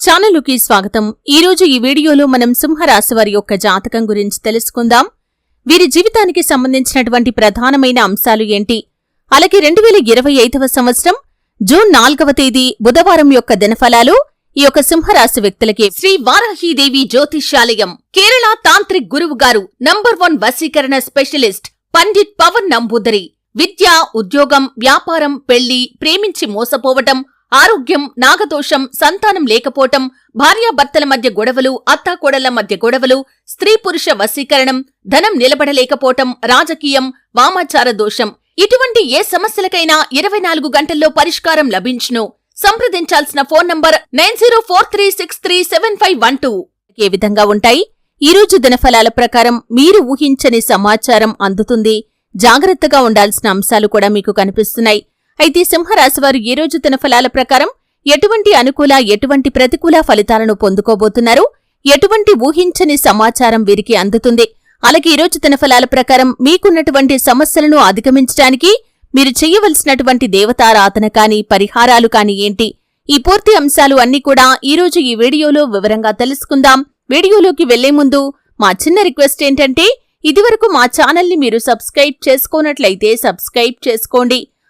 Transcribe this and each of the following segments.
ఛానలుకి స్వాగతం. ఈ రోజు ఈ వీడియోలో మనం సింహరాశి వారి యొక్క జాతకం గురించి తెలుసుకుందాం. వీరి జీవితానికి సంబంధించినటువంటి ప్రధానమైన అంశాలు ఏంటి? అలాగే రెండు వేల ఇరవై ఐదవ సంవత్సరం జూన్ నాలుగవ తేదీ బుధవారం యొక్క దినఫలాలు ఈ యొక్క సింహరాశి వ్యక్తులకి. శ్రీ వారాహీదేవి జ్యోతిష్యాలయం కేరళ తాంత్రిక్ గురువు గారు నంబర్ వన్ వశీకరణ స్పెషలిస్ట్ పండిట్ పవన్ నంబూదరి. విద్య ఉద్యోగం వ్యాపారం పెళ్ళి ప్రేమించి మోసపోవటం ఆరోగ్యం నాగదోషం సంతానం లేకపోవటం భార్యాభర్తల మధ్య గొడవలు అత్తాకోడళ్ళ మధ్య గొడవలు స్త్రీ పురుష వశీకరణం ధనం నిలబడలేకపోవటం రాజకీయం వామాచార దోషం. ఇటువంటి ఏ సమస్యలకైనా ఇరవై నాలుగు గంటల్లో పరిష్కారం లభించును. సంప్రదించాల్సిన phone number nine zero four three six three seven five one two. ఏ విధంగా ఉంటాయి? ఈ రోజు దినఫలాల ప్రకారం మీరు ఊహించని సమాచారం అందుతుంది. జాగ్రత్తగా ఉండాల్సిన అంశాలు కూడా మీకు కనిపిస్తున్నాయి. అయితే సింహరాశివారు ఈ రోజు దినఫలాల ప్రకారం ఎటువంటి అనుకూల ఎటువంటి ప్రతికూల ఫలితాలను పొందుకోబోతున్నారు? ఎటువంటి ఊహించని సమాచారం వీరికి అందుతుంది. అలాగే ఈ రోజు ఫలాల ప్రకారం మీకున్నటువంటి సమస్యలను అధిగమించడానికి మీరు చేయవలసినటువంటి దేవతారాధన కాని పరిహారాలు కాని ఏంటి? ఈ పూర్తి అంశాలు అన్ని కూడా ఈరోజు ఈ వీడియోలో వివరంగా తెలుసుకుందాం. వీడియోలోకి వెళ్ళే ముందు మా చిన్న రిక్వెస్ట్ ఏంటంటే ఇదివరకు మా ఛానల్ని మీరు సబ్స్క్రైబ్ చేసుకోనట్లయితే సబ్స్క్రైబ్ చేసుకోండి.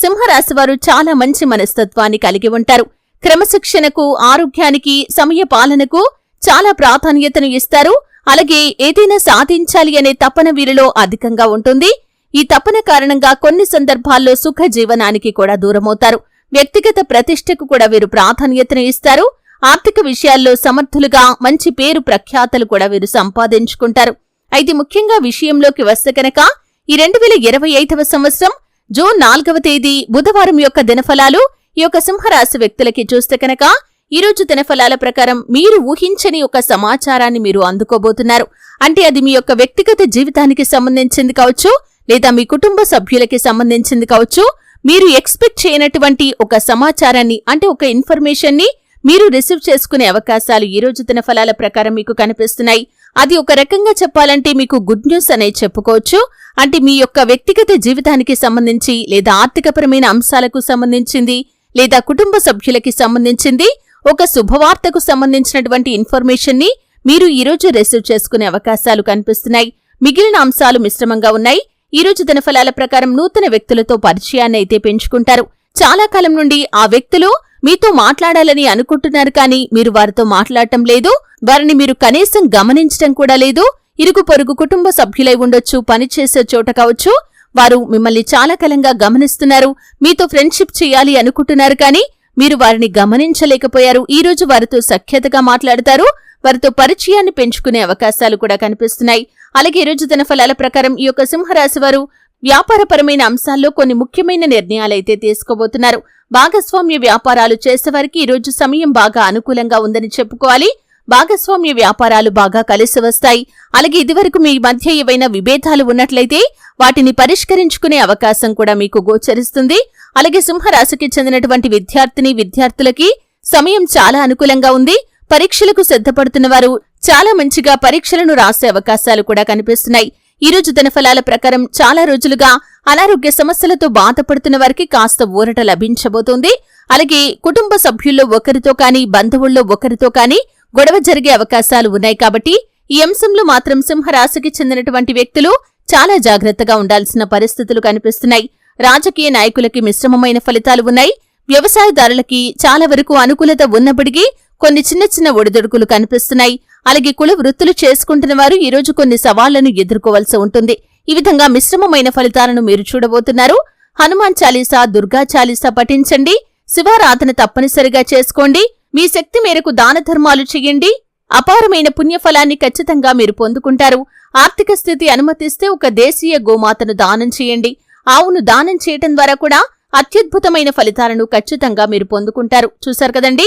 సింహరాశి వారు చాలా మంచి మనస్తత్వాన్ని కలిగి ఉంటారు. క్రమశిక్షణకు ఆరోగ్యానికి సమయ పాలనకు చాలా ప్రాధాన్యతను ఇస్తారు. అలాగే ఏదైనా సాధించాలి అనే తపన వీరిలో అధికంగా ఉంటుంది. ఈ తపన కారణంగా కొన్ని సందర్భాల్లో సుఖ జీవనానికి కూడా దూరమవుతారు. వ్యక్తిగత ప్రతిష్టకు కూడా వీరు ప్రాధాన్యతను ఇస్తారు. ఆర్థిక విషయాల్లో సమర్థులుగా మంచి పేరు ప్రఖ్యాతలు కూడా వీరు సంపాదించుకుంటారు. అయితే ముఖ్యంగా విషయంలోకి వస్తే కనుక ఈ రెండు వేల ఇరవై ఐదవ సంవత్సరం జూన్ నాలుగవ తేదీ బుధవారం యొక్క దినఫలాలు ఈ యొక్క సింహరాశి వ్యక్తులకి చూస్తే కనుక ఈరోజు దినఫలాల ప్రకారం మీరు ఊహించని ఒక సమాచారాన్ని మీరు అందుకోబోతున్నారు. అంటే అది మీ యొక్క వ్యక్తిగత జీవితానికి సంబంధించింది కావచ్చు లేదా మీ కుటుంబ సభ్యులకి సంబంధించింది కావచ్చు. మీరు ఎక్స్పెక్ట్ చేయనటువంటి ఒక సమాచారాన్ని అంటే ఒక ఇన్ఫర్మేషన్ని మీరు రిసీవ్ చేసుకునే అవకాశాలు ఈ రోజు దినఫలాల ప్రకారం మీకు కనిపిస్తున్నాయి. అది ఒక రకంగా చెప్పాలంటే మీకు గుడ్ న్యూస్ అనే చెప్పుకోవచ్చు. అంటే మీ యొక్క వ్యక్తిగత జీవితానికి సంబంధించి లేదా ఆర్థికపరమైన అంశాలకు సంబంధించింది లేదా కుటుంబ సభ్యులకి సంబంధించింది ఒక శుభవార్తకు సంబంధించినటువంటి ఇన్ఫర్మేషన్ని మీరు ఈ రోజు రిసీవ్ చేసుకునే అవకాశాలు కనిపిస్తున్నాయి. మిగిలిన అంశాలు మిశ్రమంగా ఉన్నాయి. ఈ రోజు దినఫలాల ప్రకారం నూతన వ్యక్తులతో పరిచయాన్ని అయితే పెంచుకుంటారు. చాలా కాలం నుండి ఆ వ్యక్తులు మీతో మాట్లాడాలని అనుకుంటున్నారు కానీ మీరు వారితో మాట్లాడటం లేదు వారిని మీరు కనీసం గమనించటం కూడా లేదు. ఇరుగు పొరుగు కుటుంబ సభ్యులై ఉండొచ్చు పనిచేసే చోట కావచ్చు. వారు మిమ్మల్ని చాలా కాలంగా గమనిస్తున్నారు. మీతో ఫ్రెండ్షిప్ చేయాలి అనుకుంటున్నారు కానీ మీరు వారిని గమనించలేకపోయారు. ఈ రోజు వారితో సఖ్యతగా మాట్లాడతారు. వారితో పరిచయాన్ని పెంచుకునే అవకాశాలు కూడా కనిపిస్తున్నాయి. అలాగే ఈ రోజు తన ఫలాల ప్రకారం ఈ యొక్క సింహరాశి వారు వ్యాపారపరమైన అంశాల్లో కొన్ని ముఖ్యమైన నిర్ణయాలైతే తీసుకోబోతున్నారు. భాగస్వామ్య వ్యాపారాలు చేసేవారికి ఈ రోజు సమయం బాగా అనుకూలంగా ఉందని చెప్పుకోవాలి. భాగస్వామ్య వ్యాపారాలు బాగా కలిసి వస్తాయి. అలాగే ఇదివరకు మీ మధ్య ఏవైనా విభేదాలు ఉన్నట్లయితే వాటిని పరిష్కరించుకునే అవకాశం కూడా మీకు గోచరిస్తుంది. అలాగే సింహరాశికి చెందినటువంటి విద్యార్థిని విద్యార్థులకి సమయం చాలా అనుకూలంగా ఉంది. పరీక్షలకు సిద్ధపడుతున్న వారు చాలా మంచిగా పరీక్షలను రాసే అవకాశాలు కూడా కనిపిస్తున్నాయి. ఈ రోజు దినఫలాల ప్రకారం చాలా రోజులుగా అనారోగ్య సమస్యలతో బాధపడుతున్న వారికి కాస్త ఊరట లభించబోతోంది. అలాగే కుటుంబ సభ్యుల్లో ఒకరితో కానీ బంధువుల్లో ఒకరితో కానీ గొడవ జరిగే అవకాశాలు ఉన్నాయి కాబట్టి ఈ అంశంలో మాత్రం సింహరాశికి చెందినటువంటి వ్యక్తులు చాలా జాగ్రత్తగా ఉండాల్సిన పరిస్థితులు కనిపిస్తున్నాయి. రాజకీయ నాయకులకి మిశ్రమమైన ఫలితాలు ఉన్నాయి. వ్యవసాయదారులకి చాలా వరకు అనుకూలత ఉన్నప్పటికీ కొన్ని చిన్న చిన్న ఒడిదుడుకులు కనిపిస్తున్నాయి. అలాగే కుల వృత్తులు చేసుకుంటున్న వారు ఈరోజు కొన్ని సవాళ్ళను ఎదుర్కోవాల్సి ఉంటుంది. ఈ విధంగా మిశ్రమమైన ఫలితాలను మీరు చూడబోతున్నారు. హనుమాన్ చాలీసా దుర్గా చాలీసా పఠించండి. శివారాధన తప్పనిసరిగా చేసుకోండి. మీ శక్తి మేరకు దాన ధర్మాలు చెయ్యండి అపారమైన పుణ్యఫలాన్ని ఖచ్చితంగా మీరు పొందుకుంటారు. ఆర్థిక స్థితి అనుమతిస్తే ఒక దేశీయ గోమాతను దానం చేయండి. ఆవును దానం చేయటం ద్వారా కూడా అత్యద్భుతమైన ఫలితాలను ఖచ్చితంగా మీరు పొందుకుంటారు. చూశారు కదండి?